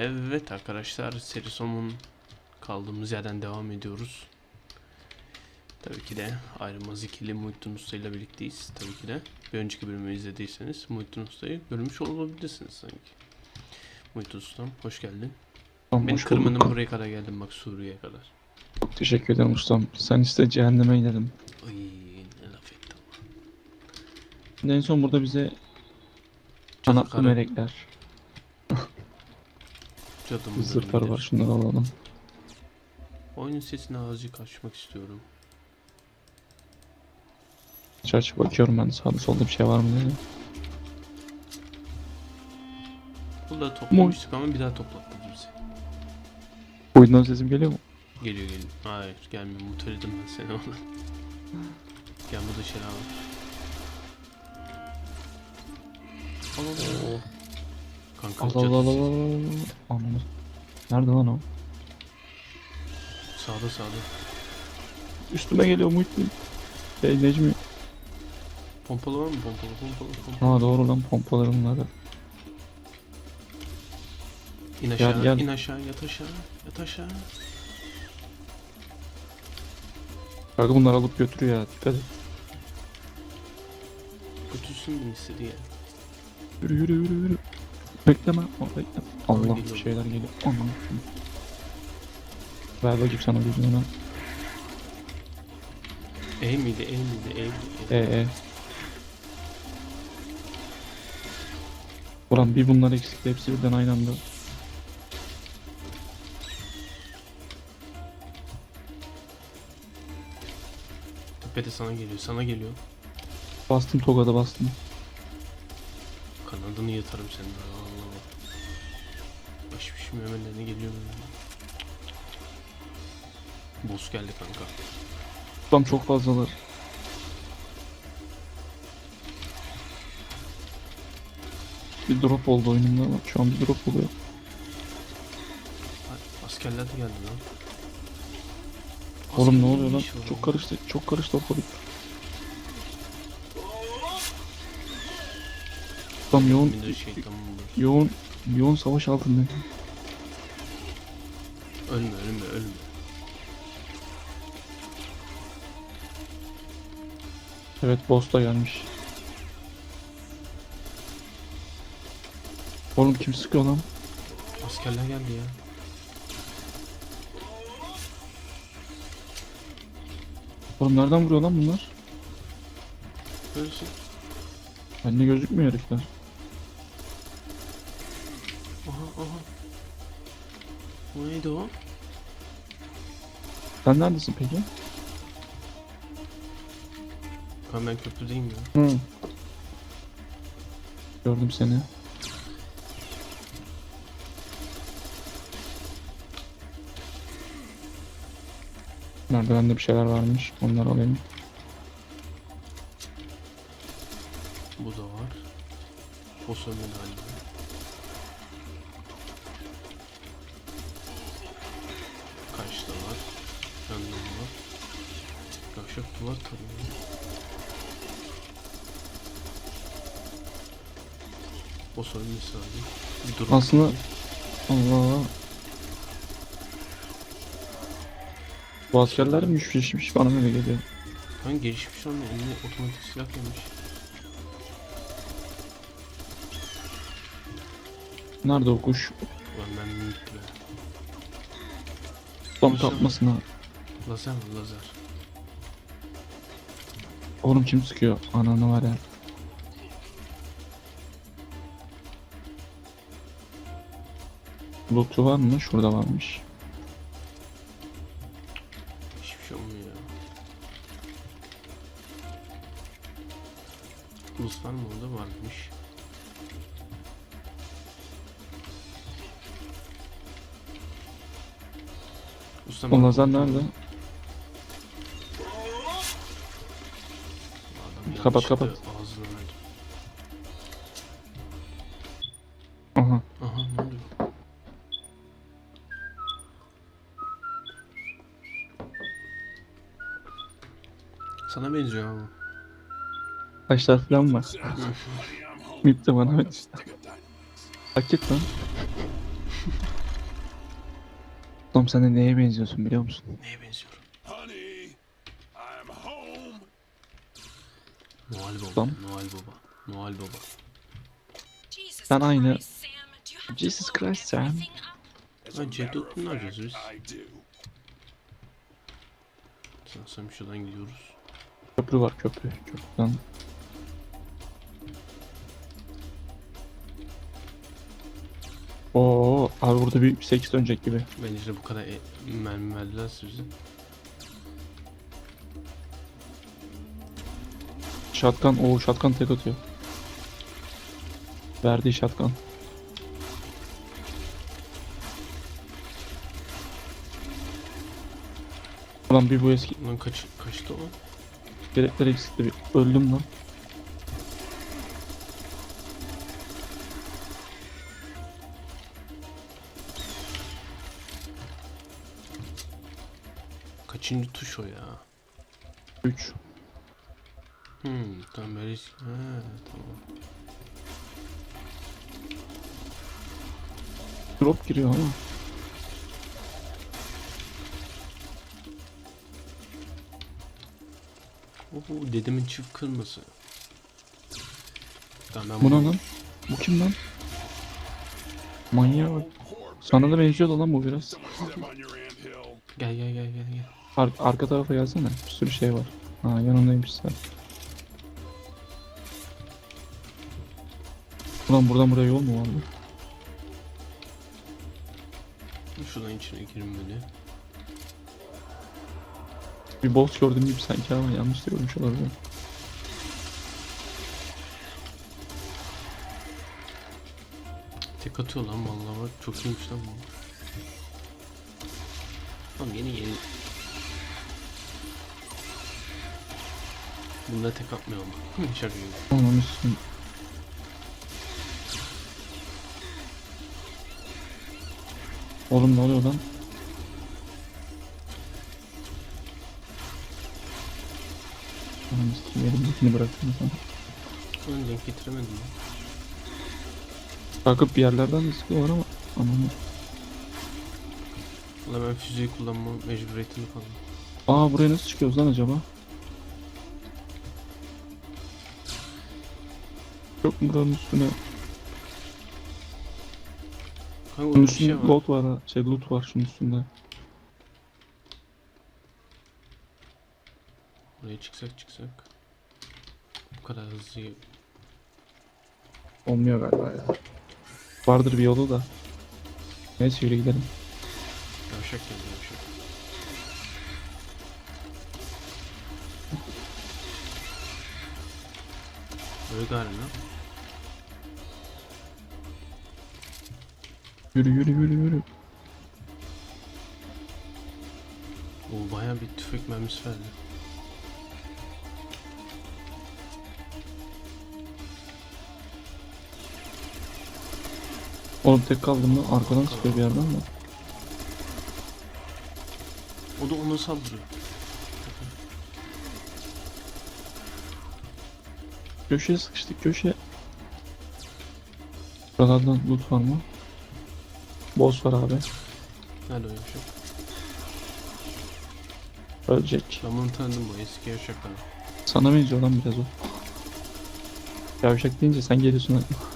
Evet arkadaşlar seri sonun kaldığımız yerden devam ediyoruz. Tabii ki de ayrılmaz ikili Muhittin Usta ile birlikteyiz. Tabii ki de bir önceki bölümü izlediyseniz Muhittin Usta'yı görmüş olabilirsiniz sanki. Muhittin Usta'm hoş geldin. Tamam, bulduk. kırmadın buraya kadar geldim bak Suriye'ye kadar. Çok teşekkür ederim ustam. Sen iste cehenneme inelim. Ay ne laf ettim. En son burada bize karı, melekler, cadı mıdır zırhlar var. Şunları alalım. Oyunun sesini azıcık açmak istiyorum. Aç aç bakıyorum ben sağda solda bir şey var mı diye. Burada toplamıştık ama bir daha toplattı bizi. Oyundan sesim geliyor mu? Geliyor geliyor. Hayır gelmiyor. Muteledim ben seni oradan. Gel burada şeyler var. Al al al. Kanka Allah Allah Allah cadısı. Allah. Anladım. Nerede lan o? Sağda sağda. Üstüme geliyor Muhittin. Hey Necmi. Pompalı var mı? Pompalı pompalı pompalı. Ha doğru lan pompalarım var. İn aşağı, gel. in aşağı, yat aşağı, yat aşağı. Kanka bunları alıp götürüyor ya. Dikkat et. Götürsün beni istedi ya. Yürü yürü yürü yürü. Bekleme. Bekleme. Allah bir şeyler geliyor. Aman. Ver bakayım sana gözünü. E miydi, E miydi, E miydi? Ee, e. Ulan bir bunlar eksikti hepsi birden aynı anda. Tepede sana geliyor, sana geliyor. Bastım Toga'da bastım. Kanadını yatarım senin. Allah Allah. Baş pişmiyor memelerine geliyor. Boss geldi kanka. Tam çok fazlalar. Bir drop oldu oyunumda bak şu an bir drop oluyor. Askerler de geldi lan. Oğlum ne Asker oluyor lan? Çok oğlum. karıştı, çok karıştı ortalık. Tam yoğun, bulur. yoğun, yoğun savaş altındayım. Ölme ölme ölme. Evet boss da gelmiş. Oğlum kim sıkıyor lan? Askerler geldi ya. Oğlum nereden vuruyor lan bunlar? Ölsün. Bende gözükmüyor herifler. O neydi o? Sen neredesin peki? Ben, ben köprüdeyim ya. Hı. Gördüm seni. Merdivende bir şeyler varmış. Onları alayım. Bu da var. Ölmedi hala. Yavşak duvar tarıyor. Boss ölmesi lazım. Bir durum. Aslında- Allah. Bu askerler mi güçleşmiş bana öyle geliyor. Hangi gelişmiş onun eline otomatik silah gelmiş. Nerede o kuş? Ulan ben minik be. Tam bak. kapmasına. Lazer mi lazer? Oğlum kim sıkıyor? Ananı var ya. Loot'u var mı? Şurada varmış. Hiçbir şey olmuyor ya. Rus var mı orada varmış. Ustam O lazer nerede? Kapat, yanlışlıkla kapat. Ağzına verdi. Aha. Aha ne oluyor? Sana benziyor ama. Taşlar falan var. Mip de bana işte. Hak et lan. Oğlum sen de neye benziyorsun biliyor musun? Neye benziyorum? Noel Baba. Tamam. Noel Baba. Noel Baba. Sen aynı- Jesus Christ, Sam. dokunlar fact, yazıyoruz. I do. Sanırsam şuradan gidiyoruz. Köprü var köprü. Köprüden. Oo, abi burada bir 8 dönecek gibi. Bence de bu kadar e mermi verdiler size. Shotgun, o shotgun tek atıyor. Verdiği shotgun. Ulan bir bu eski Lan kaç, kaçtı o? gerekler eksikti bir. Öldüm lan. Kaçıncı tuş o ya? 3. Hmm, tamam böyle... Ha, tamam. Drop giriyor ama. Oho, dedemin çift kırması. Tamam ben Bu ne bunu- lan? Bu kim lan? Manyağa bak. Sana da benziyordu lan bu biraz. Gel gel gel gel gel. Ar arka tarafa gelsene. Bir sürü şey var. Ha yanındaymış sen. Ulan buradan buraya yol mu vardı? Şuradan içine girmeli. Bir boss gördüm gibi sanki ama yanlış da görmüş olabilirim. Tek atıyor lan vallahi bak çok iyiymiş lan bu. Tamam yeni yeni. Bunda tek atmıyor ama. Şaka gibi. Onun Oğlum ne oluyor lan? Anam sikeyim elimdekini bıraktım sana. Onu denk getiremedim ya. Kalkıp bir yerlerden de sıkıyorlar ama anlamı. Valla ben füzeyi kullanma mecburiyetinde kaldım. Aa buraya nasıl çıkıyoruz lan acaba? Yok mu buranın üstüne? Orada bir şey üstünde var. loot var ha. Şey loot var şunun üstünde. Buraya çıksak çıksak. Bu kadar hızlı Olmuyor galiba ya. Vardır bir yolu da. Neyse yürü gidelim. yavşak geldi yavşak. Öyle galiba. Yürü yürü yürü yürü. O bayağı bir tüfek mermisi verdi. Oğlum tek kaldım lan. Arkadan sıkıyor bir yerden de. O da ona saldırıyor. Köşeye sıkıştık köşeye. Buralardan loot var mı? Boss var abi. Nerede o yavşak? Ölecek. Ben bunu tanıdım bu eski yavşaklar. Sana benziyor lan biraz o. Yavşak deyince sen geliyorsun aklıma.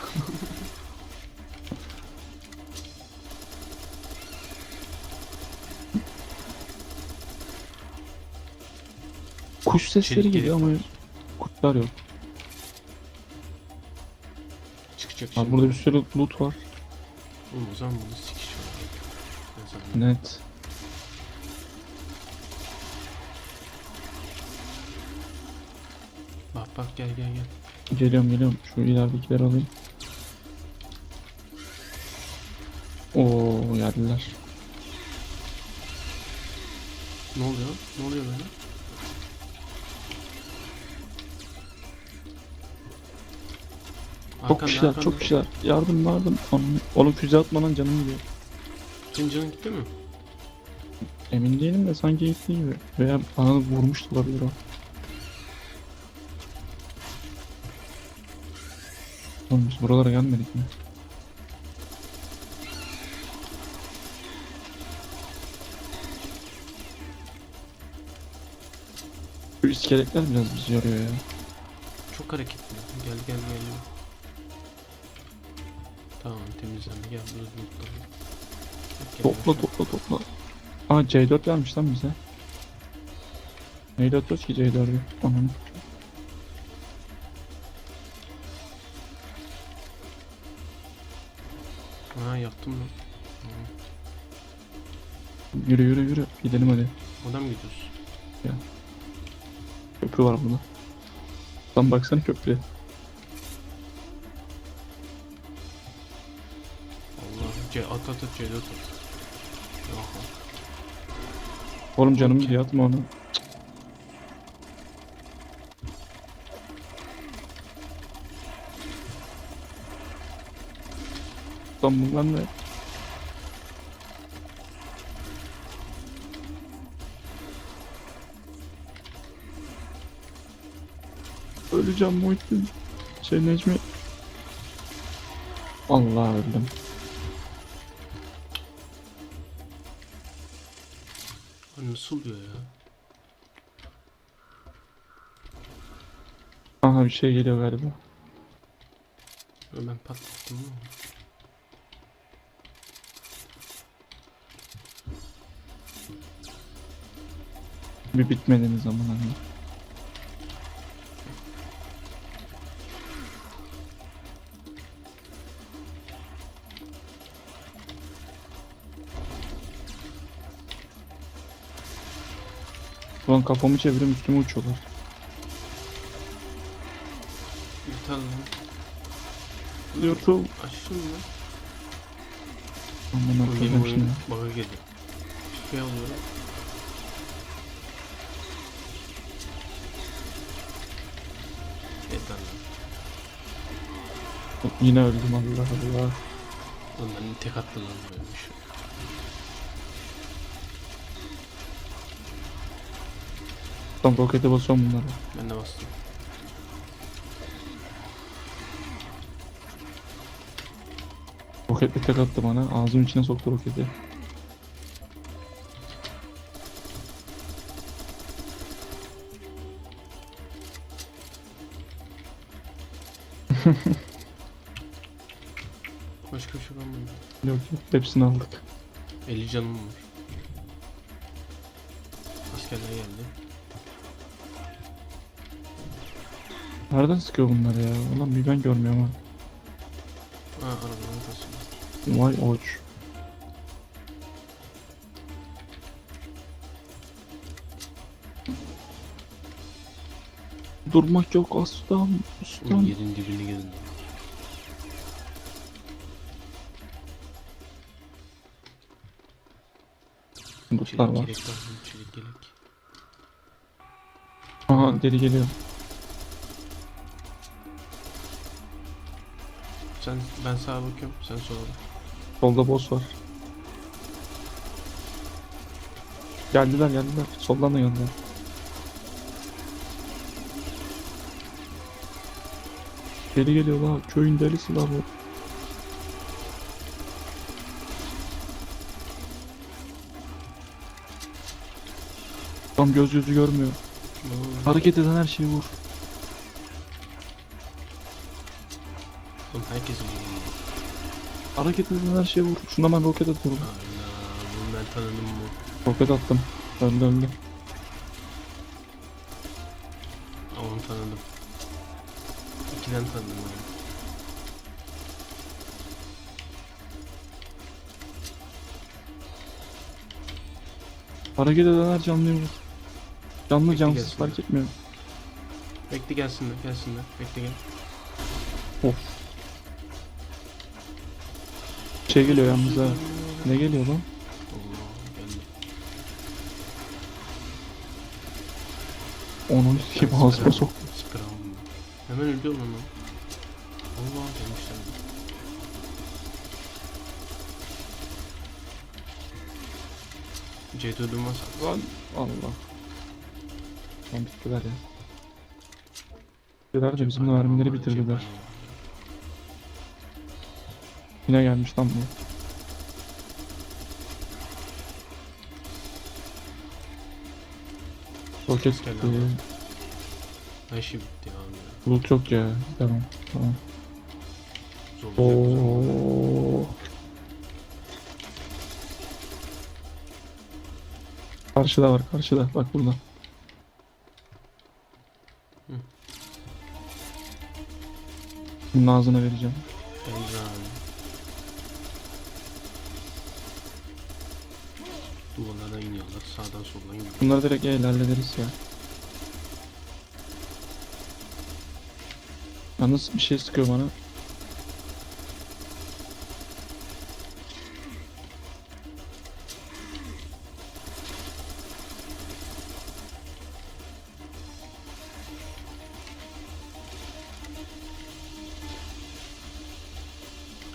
Kuş sesleri Çelik geliyor ama kuşlar yok. Çıkacak Abi şimdi. burada bir sürü loot var. Oğlum o zaman bunu sikiş var. Ben sana- Net. Bak bak gel gel gel. Geliyorum geliyorum. Şu ileridekileri alayım. Oo geldiler. Ne oluyor? Ne oluyor böyle? Çok arkanda, kişiler, arkanda. çok kişiler. Yardım, yardım. Oğlum, oğlum füze atmadan canım gidiyor. Senin canın gitti mi? Emin değilim de sanki gitti gibi. Veya bana vurmuş da olabilir o. Oğlum biz buralara gelmedik mi? Bu iskeletler biraz bizi yoruyor ya. Çok hareketli. Gel gel gel. Tamam temizlendi. Gel burada lootlayalım. Topla topla topla. Aa C4 vermiş lan bize. Neyle atıyoruz ki C4'ü? Anam. Ha yaptım lan. Tamam. Yürü yürü yürü. Gidelim hadi. Oradan mı gidiyoruz? Köprü var burada. Lan baksana köprüye. At at at C4 at. Aha. Oğlum canım gidiyor atma onu. Lan bunlar ne? Öleceğim Muhittin. Şey Necmi. Allah öldüm. Nasıl oluyor ya? Aha bir şey geliyor galiba. Ben patlattım ama. Bir bitmediğiniz zaman hani. Ulan kafamı çevirip üstüme uçuyorlar. Bir tane lan. Yurtul. Açtın mı? Aman oyun şimdi. bug'a geliyor. Şey alıyorum. Lan. Yine öldüm Allah Allah. Oğlum ben tek attı lan böyle bir şey. Tam rokete basıyorum bunları. Ben de bastım. Roketle tek attı bana. Ağzımın içine soktu roketi. Başka bir şey kalmadı. Yok yok hepsini aldık. 50 canım var. Askerler geldi. Nereden sıkıyor bunlar ya? Ulan bir ben görmüyorum ha. Ha arabadan kasıyor. Vay oç. Durmak yok aslan. Oğlum Aslan. yerin dibine gelin. Dutlar Çelik var. gerek lazım. Çelik gerek. Aha deli geliyor. Sen ben sağa bakıyorum. Sen sola bak. Solda boss var. Geldiler geldiler. Soldan da geldiler. Deli geliyor la. Köyün delisi la bu. Tam göz yüzü görmüyor. Hareket eden her şeyi vur. Hareket eden her şeyi vur. Şuna ben roket atıyorum. Allah. Bunu ben tanıdım mı? Roket attım. Öldü. Aa, Onu tanıdım. İkiden tanıdım yani. Hareket eden her canlıyı vur. Canlı Bekle cansız gelsin. fark etmiyor. Bekle gelsinler gelsinler. Bekle gel. Of. Şey geliyor yalnız ha. Ne geliyor lan? Onun kim ağzıma soktu. sıkıram. Hemen ölüyor lan. Allah demişler. C4'üm var. Lan Allah. Lan bittiler ya. Bittiler de bizim mermileri bitirdiler. Yine gelmiş lan bu. Roket Selam. gitti. Her şey bitti abi ya. Loot yok ya. Tamam. Tamam. Zorlayacak bu zaman. Oo. Karşıda var karşıda. Bak burada. Bunun ağzına vereceğim. Bence abi. İniyorlar. Sağdan soldan iniyorlar. Bunları direkt el hallederiz ya. Yalnız bir şey sıkıyor bana.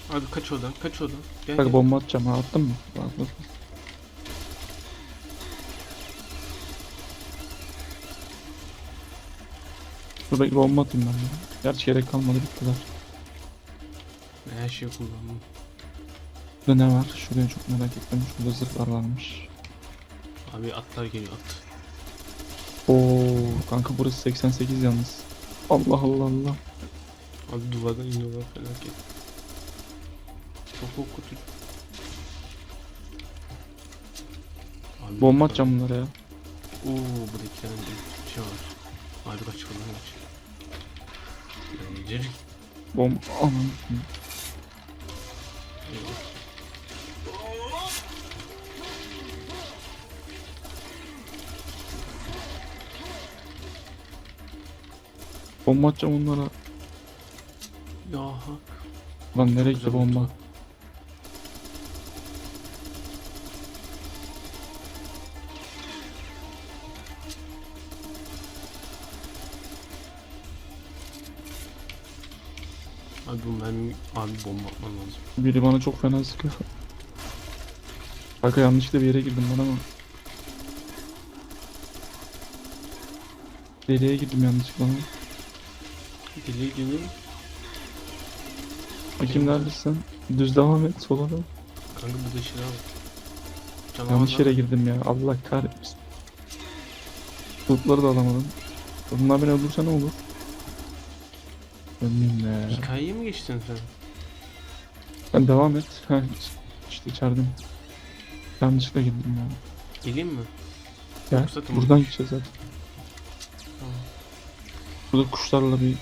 Abi kaç oradan kaç oradan. Gel Bak gel. bomba atacağım ha attın mı? Bak bekle bomba atayım ben de. Gerçi gerek kalmadı bittiler. Her şeyi kullandım. Burada ne var? Şuraya çok merak ettim. Şurada zırhlar varmış. Abi atlar geliyor at. Oo kanka burası 88 yalnız. Allah Allah Allah. Abi duvardan iniyorlar felaket. Çok korkutucu. Abi Bomba atacağım bunlara ya. Oo burada iki tane şey var. Abi kaç falan kaç. Gelecek. Bomba aman. Bomba atacağım onlara. Ya hak. Lan nereye gitti bomba? Abi bu mermi abi bomba atman lazım. Biri bana çok fena sıkıyor. Kanka yanlışlıkla bir yere girdim ben ama. Deliğe girdim yanlışlıkla ama. Deliğe gibi. Bakayım neredesin? Düz devam et sola dön. Kanka burada şey abi. Yanlış Canavarlar- yere girdim ya. Allah kahretsin. Lootları da alamadım. Bunlar beni öldürse ne olur? Be. Hikayeye mi geçtin sen? Sen devam et. Ha, işte içerideyim. Yanlışlıkla girdim ya. Geleyim mi? Gel. Yoksa tamam. Buradan gideceğiz zaten. Tamam. Burada kuşlarla bir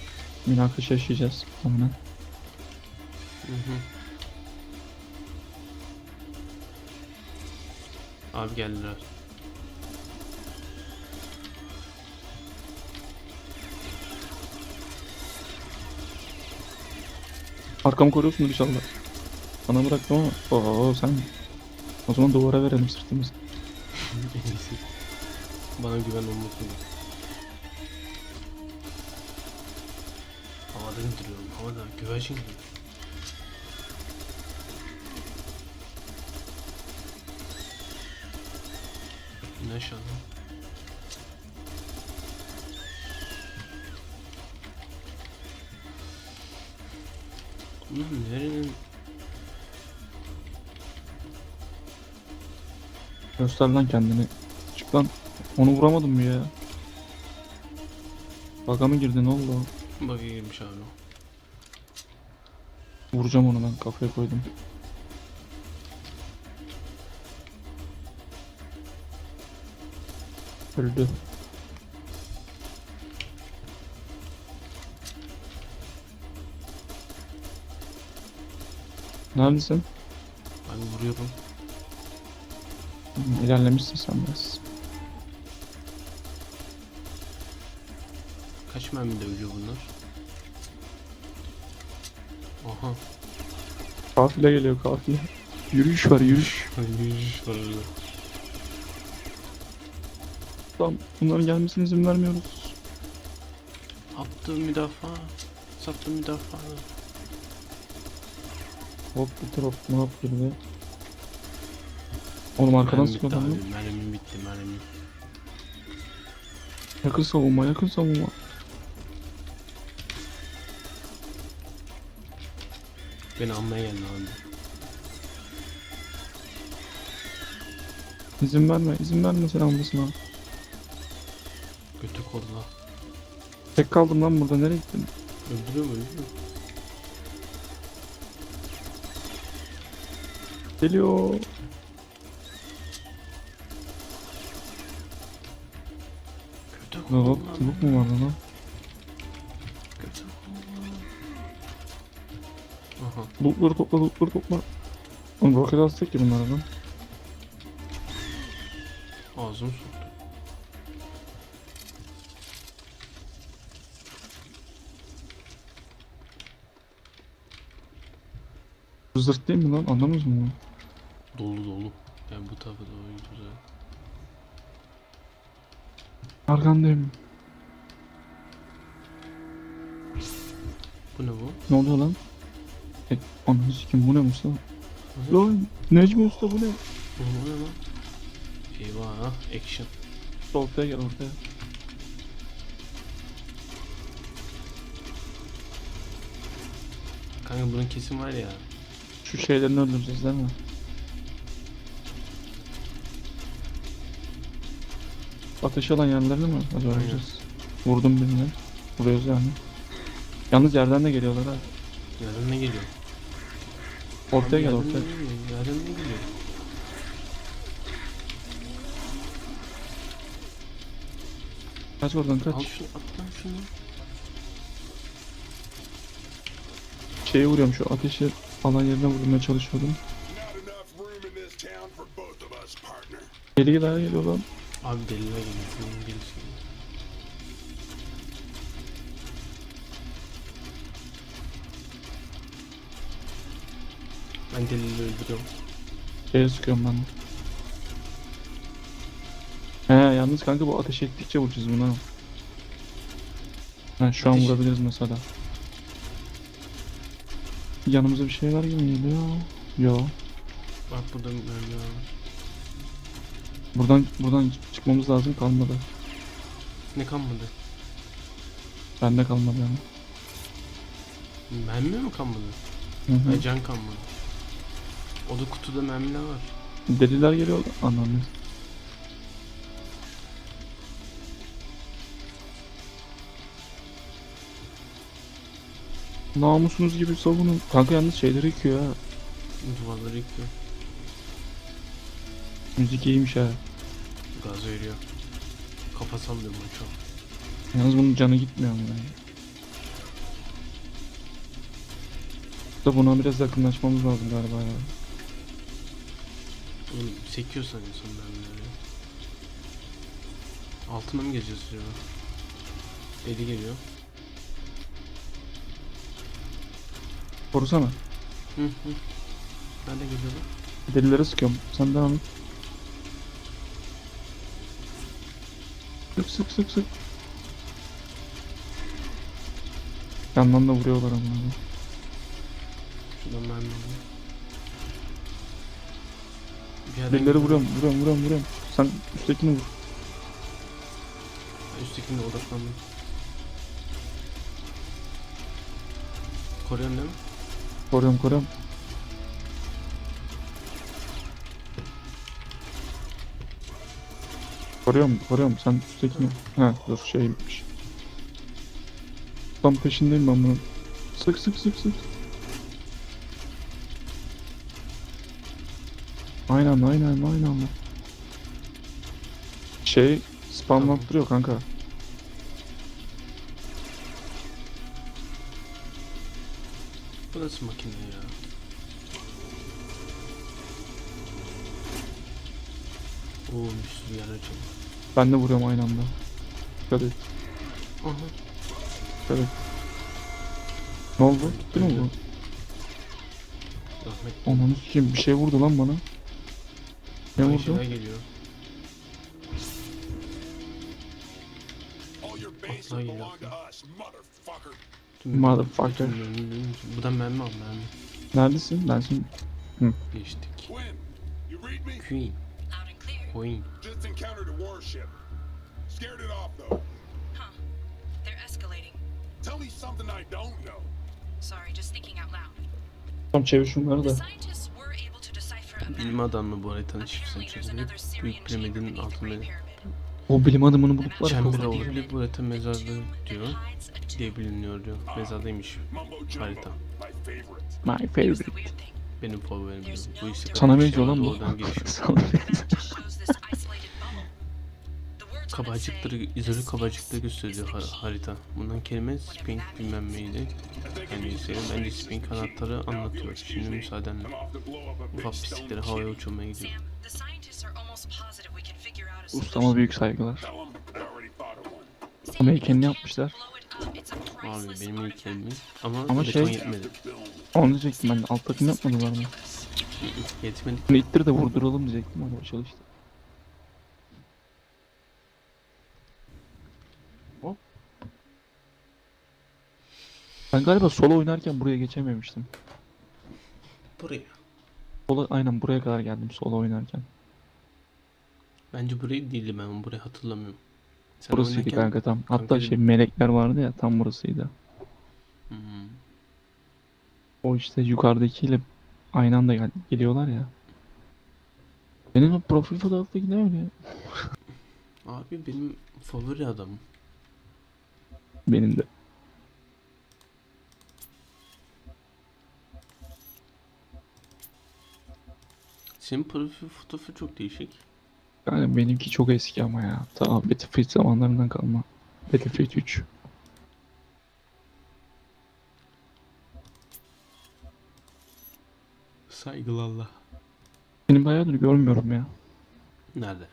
münakaşa yaşayacağız. Tamam. Hı hı. Abi geldiler. Arkamı koruyorsun inşallah. Bana bıraktım ama. Oo sen. O zaman duvara verelim sırtımızı. Bana güven olmasın. Havada indiriyorum. Havada güvercin gibi. İn aşağıdan. Bunlar nerenin Göster lan kendini. Çık lan. Onu vuramadım mı ya? Baga mı girdi ne oldu? bug'a girmiş abi. Vuracağım onu ben kafaya koydum. Öldü. Neredesin? Abi vuruyorum. Hı, İlerlemişsin sen biraz. Kaç mermi de ölüyor bunlar? Aha. Kafile geliyor kafile. Yürüyüş var yürüyüş. Yüz var orada. Tamam bunların gelmesine izin vermiyoruz. Attım müdafaa. Sattım müdafaa. Hop bir hop ne yap girdi. Oğlum arkadan sıkıyor lan. Mermim bitti mermim. Yakın savunma yakın savunma. Beni almaya geldi abi. İzin verme izin verme sen almasına. Allah. Tek kaldım lan burada nereye gittin? Öldürüyor mu öldürüyor? Geliyor. Kötü Hop kullan. çubuk mu vardı lan? Kötü kullan. Aha. Lootları topla lootları topla. Oğlum roket atsak ki bunlara lan. Ağzım soktu. Zırt değil mi lan? Anlamıyoruz mu? bunu? Dolu dolu. Yani bu tarafa doğru güzel. Arkandayım. Bu ne bu? Ne oluyor lan? E, ananı sikim bu ne Mustafa? Ne? Lan Necmi Usta bu ne? Bu ne lan? Eyvah action. Ortaya gel ortaya. Kanka bunun kesin var ya. Şu şeylerini öldüreceğiz değil mi? Ateş alan yerlerini mi acaba Aynen. öleceğiz? Vurdum birini. Vuruyoruz yani. Yalnız yerden de geliyorlar ha. Yerden ne geliyor? Ortaya Abi gel ortaya. ne geliyor? Yerden ne geliyor? Kaç oradan kaç. Al şunu at lan şunu. Şeye vuruyorum şu ateşi alan yerine vurmaya çalışıyordum. Not enough room in this town for both of us, partner. Geri gider geliyor lan. Abi. Bunun gerisi geliyor. Ben delileri öldürüyorum. Şeye sıkıyorum ben. He yalnız kanka bu ateş ettikçe vuracağız buna. Ha şu an Ateş- vurabiliriz mesela. Yanımıza bir şeyler gibi geliyor. Yo. Bak burada mermi var. Buradan buradan çıkmamız lazım kalmadı. Ne kalmadı? Bende kalmadı yani. Mermi mi kalmadı? Hı hı. Can kalmadı. O da kutuda mermiler var. Deliler geliyor. Anladım. Namusunuz gibi savunun. Kanka yalnız şeyleri yıkıyor ha. Duvarları yıkıyor. Müzik iyiymiş ha. Gaz veriyor. Kafa sallıyor maço. Yalnız bunun canı gitmiyor mu yani? Da buna biraz yakınlaşmamız lazım galiba ya. Oğlum sekiyor sanıyorsun mermileri. Altına mı gireceğiz acaba? Deli geliyor. Korusana. Hı hı. Nerede geliyor lan? Delilere sıkıyorum. Sen devam et. Sık sık sık sık. Yandan da vuruyorlar ama. Şuradan mermi alayım. Bir yerden Delileri geliyor. vuruyorum, vuruyorum, vuruyorum, vuruyorum. Sen üsttekini vur. Ben Üsttekine odaklandım. Koruyorsun değil mi? Koruyorum, koruyorum. Koruyorum, koruyorum. Sen üsttekini... Ha, dur şeymiş. Tam peşindeyim ben bunun. Sık sık sık sık. Aynen aynen aynen. Şey spamlattırıyor kanka. Bu nasıl makine ya? Oo bir sürü yer açıldı. Ben de vuruyorum aynı anda. Dikkat et, Aha. dikkat et. Ne oldu? Gitti mi bu? Rahmet. Ananı sikeyim bir şey vurdu lan bana. Ne Ay, vurdu? şeyler geliyor. All your bases Atla belong to geliyor. us, motherfucker. Tüm- Motherfucker. tüm mermileri- Buradan mermi al mermi. Neredesin? Ben şimdi... Geçtik. Quinn, you read me? Queen. Queen. Just encountered a warship. Scared it off though. Huh. They're escalating. Tell me something I don't know. Sorry, just thinking out loud. Tam çevir şunları The da. scientists were able to decipher a Bilim adamı bu çözüp another Syrian büyük piramidin altında. O bilim adamını bulup var. Çembere olabilir bu harita mezarlığı diyor. Diye biliniyor diyor. Mezardaymış Mumbo harita. my favorite. Benim favorim. Bu ise Sana benziyor lan bu. Sana benziyor. Kabacıkları, izole kabacıkları gösteriyor har- harita. Bundan kelime spink bilmem neydi. Yani ise bence spink kanatları anlatıyor. Şimdi müsaadenle. Ufak pislikleri havaya uçurmaya gidiyor. Ustama büyük saygılar. Ama heykelini yapmışlar. blow it up. It's a Abi benim artifact. heykelimi ama, Ama beton şey- yetmedi. Onu diyecektim ben de. Alt takım yapmadılar mı? Yetmedi. Bunu ittir de vurduralım diyecektim. Hadi çalıştı. Hop. Ben galiba solo oynarken buraya geçememiştim. Buraya. Solo, aynen buraya kadar geldim solo oynarken. Bence burayı değildi ben burayı hatırlamıyorum. Sen Burasıydı oynarken- kanka tam. Hatta Kanka şey dedim. melekler vardı ya tam burasıydı. Hmm. O işte yukarıdakiyle aynı anda gel geliyorlar ya. Benim o profil fotoğraftaki ne öyle? Abi benim favori adamım. Benim de. Senin profil fotoğrafı çok değişik. Yani benimki çok eski ama ya. Ta Battlefield zamanlarından kalma. Battlefield 3. Saygılarla. Seni bayağıdır görmüyorum ya. Nerede?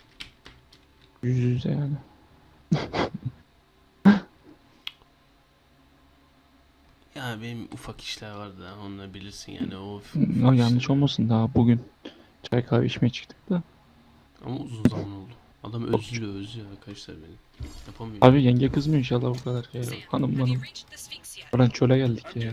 Yüz yüze yani. Ya benim ufak işler vardı onları bilirsin yani o Ya yanlış olmasın daha bugün çay kahve içmeye çıktık da. Ama uzun zaman oldu. Adam özlüyor özlüyor arkadaşlar beni. Yapamıyor. Abi yenge kızmıyor inşallah bu kadar şey. Sam, Hanım hanım. Oradan çöle geldik ya.